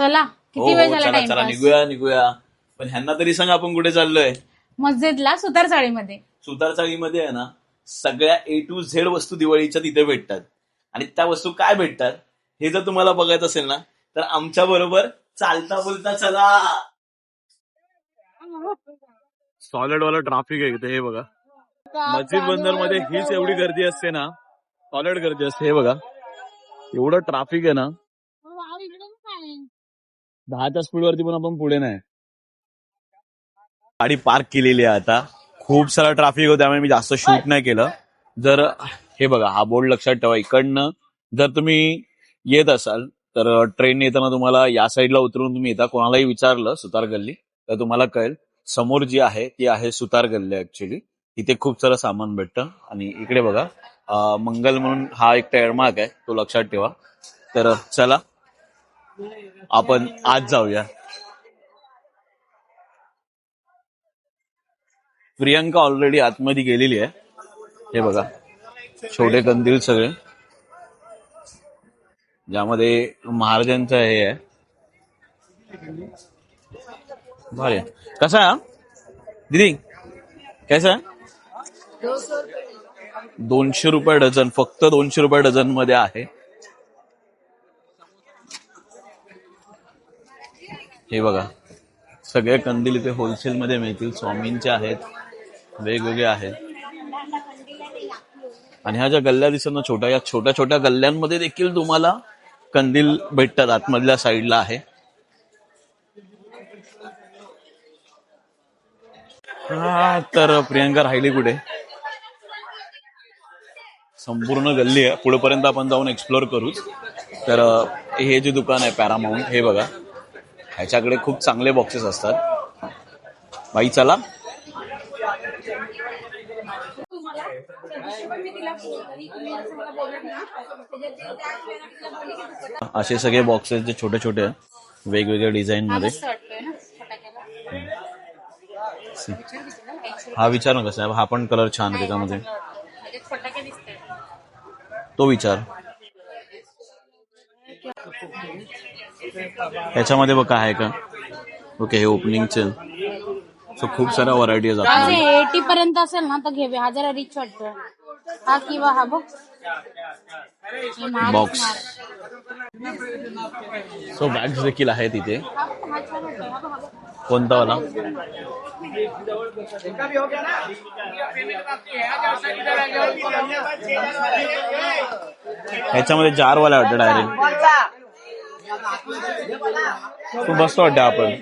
चला हो किती वेळ हो झाला चला चला टाइमपास निघूया निघूया. पण ह्यांना तरी सांग आपण कुठे चाललोय. मस्जिदला सुतार चाळीमध्ये सुतार चाळीमध्ये आहे ना सगळ्या ए टू झेड वस्तू दिवाळीच्या तिथे भेटतात. आणि त्या वस्तू काय भेटतात हे जर तुम्हाला बघायचं असेल ना तर आमच्या बरोबर चालता बोलता चला. सॉलिड वाला ट्राफिक आहे इथे हे बघा. मस्जिद बंदरमध्ये हीच एवढी गर्दी असते ना सॉलिड गर्दी असते हे बघा. एवढं ट्राफिक आहे ना दहाच्या स्पीड वरती पण आपण पुढे नाही. गाडी पार्क केलेली आहे आता. खूप सारा ट्रॅफिक होतं त्यामुळे मी जास्त शूट नाही केलं. जर हे बघा हा बोर्ड लक्षात ठेवा. इकडनं जर तुम्ही येत असाल तर ट्रेन येताना तुम्हाला या साईडला उतरून तुम्ही येता. कोणालाही विचारलं सुतार गल्ली तर तुम्हाला कळेल. समोर जी आहे ती आहे सुतार गल्ली ऍक्च्युली इथे खूप सारं सामान भेटतं. आणि इकडे बघा मंगल म्हणून हा एक ट्रेडमार्क आहे तो लक्षात ठेवा. तर चला आपण आज जाऊया. प्रियंका ऑलरेडी आतमध्ये गेलेली आहे. हे बघा. छोटे कंदील सगळे. ज्यामध्ये महाराजांचं हे आहे. भारी कसा आहे दीदी कैसा आहे? दोनशे रुपये डझन फक्त दोनशे रुपये डझनमध्ये आहे. हे बघा. सगळे कंदील इथे होलसेल मध्ये मिळतील. स्वामींचे आहेत. वेगवेगळे आहेत. आणि ह्या ज्या गल्ल्या दिसत ना छोट्या या छोट्या छोट्या गल्ल्यांमध्ये देखील तुम्हाला कंदील भेटतात. आतमधल्या साईडला आहे. हा तर प्रियंका राहिली कुठे? संपूर्ण गल्ली आहे. पुढेपर्यंत आपण जाऊन एक्सप्लोर करूच. तर हे जे दुकान आहे पॅरामाउंट हे बघा. ह्याच्याकडे खूप चांगले बॉक्सेस असतात. बाई चला. असे सगळे बॉक्सेस जे छोटे छोटे वेगवेगळ्या डिझाईन मध्ये. हा विचार ना कसा हा पण कलर छान आहे त्याच्यामध्ये. दिसते तो विचार. ह्याच्यामध्ये बघ काय आहे का ओके हे ओपनिंगचे सो खूप साऱ्या व्हरायटीज आहेत एटी पर्यंत असेल ना तर घे हा जरा रिच वाटतो हा किंवा हा बघ हे महाग Box. असणार. सो बॅग्स देखील आहेत इथे हा बघ, हा छान वाटतो. हा बघ, हा बघ. कोणता वाला ह्याच्यामध्ये जार वाला वाटतं डायरेक्ट तू बसतो वाटतं आपण.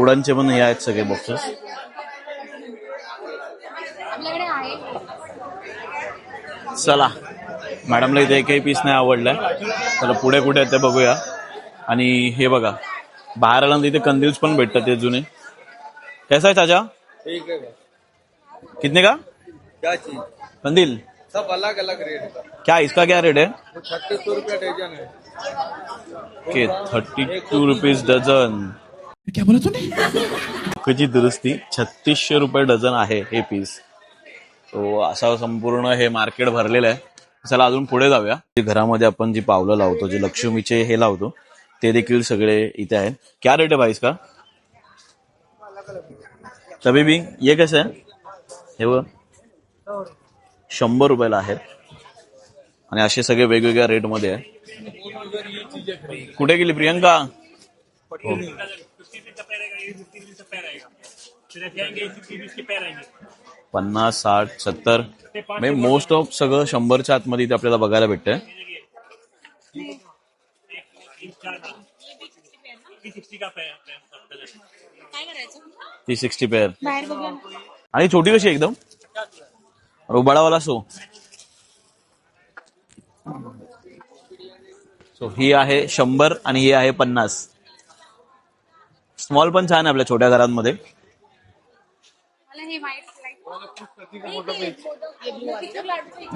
उडानचे पण हे आहेत सगळे बॉक्सेस आपल्याकडे आहे. चला. मॅडमला इथे एकही पीस नाही आवडलाय. चला पुढे कुठे आहे ते बघूया. आणि हे बघा. बाहेर आला इथे कंदील्स पण भेटतात ते जुने. कैसा है चाचा? ठीक है कितने का? क्या चीज? कंदील. सब अलग अलग रेट है क्या इसका क्या रेट है? छत्तीस सौ रुपया डजन है। Okay thirty two rupees dozen क्या बोला तूने? ची दुरुस्ती छत्तीसशे रुपये डझन आहे हे पीस तो असा संपूर्ण हे मार्केट भरलेलं आहे. चला अजून पुढे जाऊया. जे घरामध्ये आपण जी पावलं लावतो जे लक्ष्मीचे हे लावतो ते देखील सगळे इथे आहेत. क्या रेट है भाई इसका? तभी भी ये कसं आहे? हे बघ. शंभर रुपयाला आहेत. आणि असे सगळे वेगवेगळ्या रेटमध्ये आहे कुठे गेली प्रियंका? हो. पन्नास साठ सत्तर. म्हणजे मोस्ट ऑफ सगळं शंभरच्या आतमध्ये इथे आपल्याला बघायला भेटतंय. ती सिक्स्टी पेअर. आणि छोटी कशी आहे एकदम? रुबाडावाला सो. सो ही आहे शंभर आणि ही आहे पन्नास. स्मॉल पण छान आहे आपल्या छोट्या घरांमध्ये. हे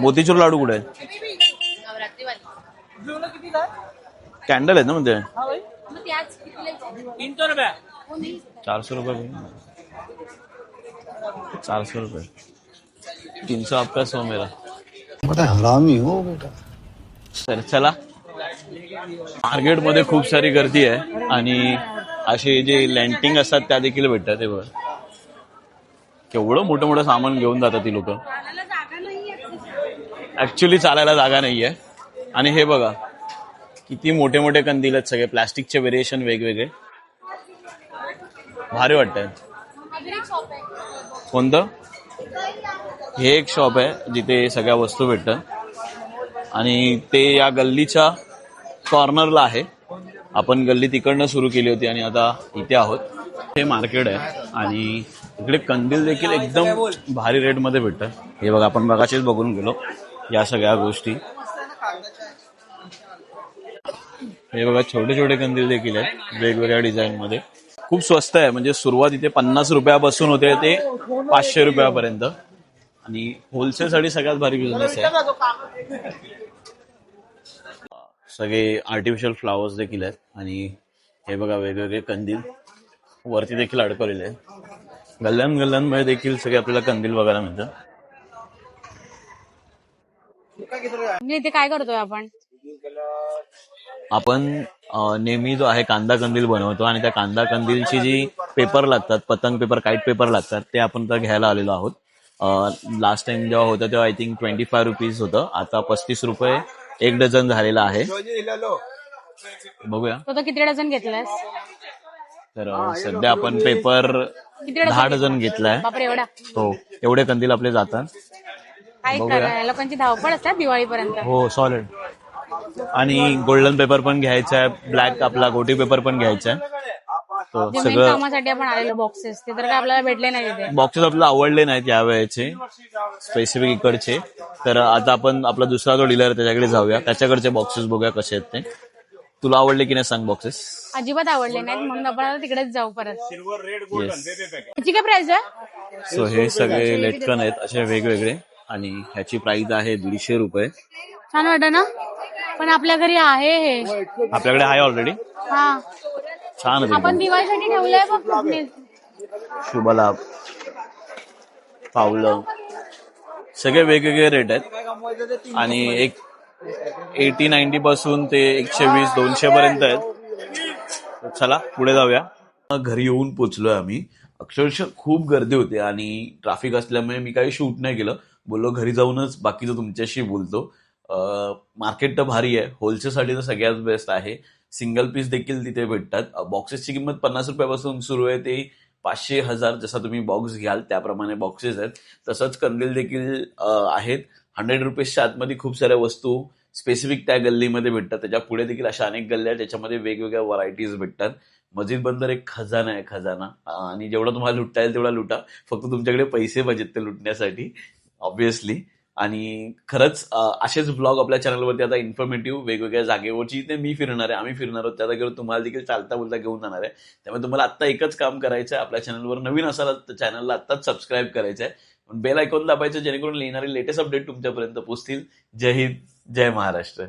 मोतीचूर लाडू कुठे आहे कॅन्डल आहेत ना म्हणजे. चारशे रुपये. चारशे रुपये. तीन सौ आपका सौ मेरा। बड़ा हरामी हो बेटा। तर चला। मार्केटमध्ये खूप सारी गर्दी आहे आणि असे जे लँटिंग असतात त्या देखील भेटतात ते बघ. केवढं मोठं मोठं सामान घेऊन जातात ती लोक. ऍक्च्युली चालायला जागा नाहीये. आणि हे बघा किती मोठे मोठे कंदील आहेत सगळे. प्लास्टिकचे व्हेरिएशन वेगवेगळे. भारी वाटतंय. कोणतं? हे एक शॉप आहे जिथे सगळ्या वस्तू भेटतात. आणि ते या गल्लीच्या कॉर्नरला आहे. आपण गल्ली तिकडनं सुरू केली होती आणि आता इथे आहोत. हे मार्केट आहे आणि इकडे कंदील देखील एकदम भारी रेटमध्ये भेटतात. हे बघा आपण बघाचेच बघून गेलो या सगळ्या गोष्टी. हे बघा छोटे छोटे कंदील देखील आहेत वेगवेगळ्या डिझाईन मध्ये. खूप स्वस्त आहे. म्हणजे सुरुवात इथे पन्नास रुपयापासून होते ते पाचशे रुपयापर्यंत. आणि होलसेल साठी सगळ्यात भारी बिझनेस आहे. सगळे आर्टिफिशियल फ्लावर्स देखील आहेत. आणि हे बघा वेगवेगळे कंदील वरती देखील अडकवलेले आहेत. गल्ल्यान गल्ल्यांमध्ये देखील सगळे आपल्याला कंदील बघायला मिळतं इथे काय करतोय आपण? आपण नेहमी जो आहे कांदा कंदील बनवतो आणि त्या कांदा कंदीलची जी पेपर लागतात पतंग पेपर काईट पेपर लागतात ते आपण तर घ्यायला आलेलो आहोत. लास्ट टाइम जेव्हा होतं तेव्हा I think twenty five rupees होतं. आता पस्तीस रुपये एक डझन झालेला आहे. बघूया. तो तो किती डझन घेतलास तर सध्या आपण पेपर दहा डझन घेतलाय. बापरे एवढा. हो एवढे कंदील आपले जातात. काय करा लोकांची धावपळ असतात दिवाळीपर्यंत. हो सॉलिड आणि गोल्डन पेपर पण घ्यायचा आहे. ब्लॅक आपला गोटी पेपर पण घ्यायचा आहे. तो जे मेन सगळं कामासाठी आपण आलेलो बॉक्सेस ते तर काय आपल्याला भेटले नाही तिथे. बॉक्सेस आपल्याला आवडले नाहीत यावेळेचे. स्पेसिफिक इकडचे. तर आता आपण आपला दुसरा जो डीलर त्याच्याकडे जाऊया. त्याच्याकडचे बॉक्सेस बघूया कसे आहेत ते. तुला आवडले की नाही सांग बॉक्सेस अजिबात आवडले नाहीत. म्हणून आपण आता तिकडेच जाऊ परत. येस याची काय प्राइस आहे? सो हे सगळे लेटकन आहेत असे वेगवेगळे. आणि ह्याची प्राइस आहे दीडशे रुपये. छान वाटत ना? पण आपल्या घरी आहे हे. आपल्याकडे आहे ऑलरेडी हा. छान आपण. दिवाळीसाठी ठेवलंय बघ कुठने. शुभलाभ. पावलं. सगळे वेगवेगळे रेट आहेत. आणि एक एटी नाईन्टी पासून ते एकशे वीस दोनशे पर्यंत आहेत. तर चला पुढे जाऊया. घरी येऊन पोचलोय आम्ही. अक्षरशः खूप गर्दी होती आणि ट्रॅफिक असल्यामुळे मी काही शूट नाही केलं. बोललो घरी जाऊनच बाकीचं तुमच्याशी बोलतो. मार्केट तर भारी आहे. होलसेलसाठी तर सगळ्यात बेस्ट आहे. सिंगल पीस देखील तिथे भेटतात. बॉक्सेसची किंमत पन्नास रुपयापासून सुरू आहे. ते पाचशे हजार जसा तुम्ही बॉक्स घ्याल त्याप्रमाणे बॉक्सेस आहेत. तसंच कंदील देखील आहेत. हंड्रेड रुपीजच्या आतमध्ये खूप साऱ्या वस्तू स्पेसिफिक त्या गल्लीमध्ये भेटतात. त्याच्या पुढे देखील अशा अनेक गल्ल्या आहेत ज्याच्यामध्ये वेगवेगळ्या व्हरायटीज भेटतात. मस्जिद बंदर एक खजाना आहे खजाना. आणि जेवढा तुम्हाला लुटता येईल तेवढा लुटा. फक्त तुमच्याकडे पैसे पाहिजेत ते लुटण्यासाठी ऑब्विसली आणि खरंच असेच ब्लॉग आपल्या चॅनलवरती आता इन्फॉर्मेटिव्ह वेगवेगळ्या जागेवरची ते मी फिरणार आहे आम्ही फिरणार आहोत. त्या जागेवर तुम्हाला देखील चालता बोलता घेऊन जाणार आहे त्यामुळे तुम्हाला आत्ता एकच काम करायचं आहे. आपल्या चॅनलवर नवीन असाल तर चॅनलला आत्ताच सबस्क्राईब करायचं आहे. बेल आयकॉन दाबायचं जेणेकरून लिहिणारे लेटेस्ट अपडेट तुमच्यापर्यंत पोहोचतील. जय हिंद जय महाराष्ट्र.